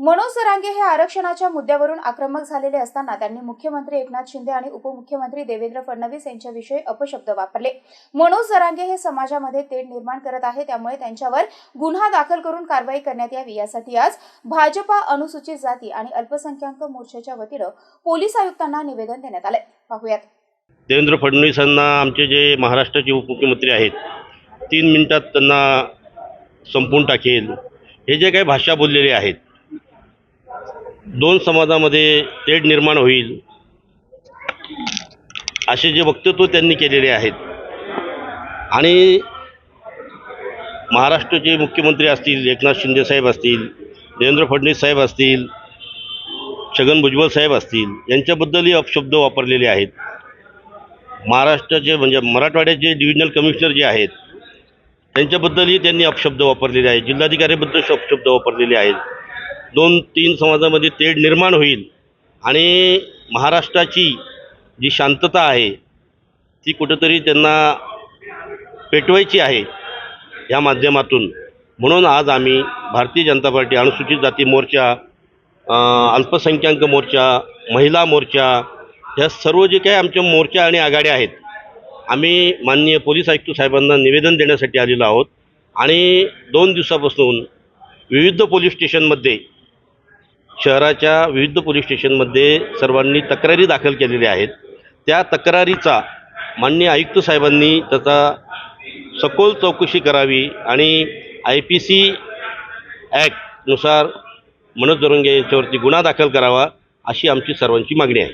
मनोज सरांगे हे आरक्षणाच्या मुद्द्यावरून आक्रमक झालेले असताना त्यांनी मुख्यमंत्री एकनाथ शिंदे आणि उपमुख्यमंत्री देवेंद्र फडणवीस यांच्याविषयी अपशब्द वापरले. मनोज सरांगे हे समाजामध्ये तेढ निर्माण करत आहे त्यामुळे त्यांच्यावर गुन्हा दाखल करून कारवाई करण्यात यावी. यासाठी आज भाजपा अनुसूचित जाती आणि अल्पसंख्याक मोर्चाच्या वतीनं पोलीस आयुक्तांना निवेदन देण्यात आले पाहूयात. देवेंद्र फडणवीसांना आमचे जे महाराष्ट्राचे उपमुख्यमंत्री आहेत तीन मिनिटात त्यांना संपून टाकेल. हे जे काही भाषा बोललेले आहेत दोन समाजामध्ये तेढ निर्माण होईल असे जे वक्तव्य त्यांनी केलेले आहेत. आणि महाराष्ट्राचे मुख्यमंत्री असतील एकनाथ शिंदे साहेब असतील देवेंद्र फडणवीस साहेब असतील छगन भुजबळ साहेब असतील यांच्याबद्दलही अपशब्द वापरलेले आहेत. महाराष्ट्राचे म्हणजे मराठवाड्याचे डिव्हिजनल कमिशनर जे आहेत त्यांच्याबद्दलही त्यांनी अपशब्द वापरलेले आहेत. जिल्हाधिकाऱ्याबद्दल अपशब्द वापरलेले आहेत. दोन तीन समाजामध्ये तेढ निर्माण होईल आणि महाराष्ट्राची जी शांतता आहे ती कुठंतरी त्यांना पेटवायची आहे या माध्यमातून. म्हणून आज आम्ही भारतीय जनता पार्टी अनुसूचित जाती मोर्चा अल्पसंख्याक मोर्चा महिला मोर्चा ह्या सर्व जे काही आमच्या मोर्चा आणि आघाड्या आहेत आम्ही माननीय पोलीस आयुक्त साहेबांना निवेदन देण्यासाठी आलेलो आहोत. आणि दोन दिवसापासून विविध पोलीस स्टेशनमध्ये शहराच्या विविध पोलीस स्टेशनमध्ये सर्वांनी तक्रारी दाखल केलेल्या आहेत. त्या तक्रारीचा माननीय आयुक्त साहेबांनी त्याचा सखोल चौकशी करावी आणि आय पी सी ॲक्टनुसार मनोज दरोंगे यांच्यावरती गुन्हा दाखल करावा अशी आमची सर्वांची मागणी आहे.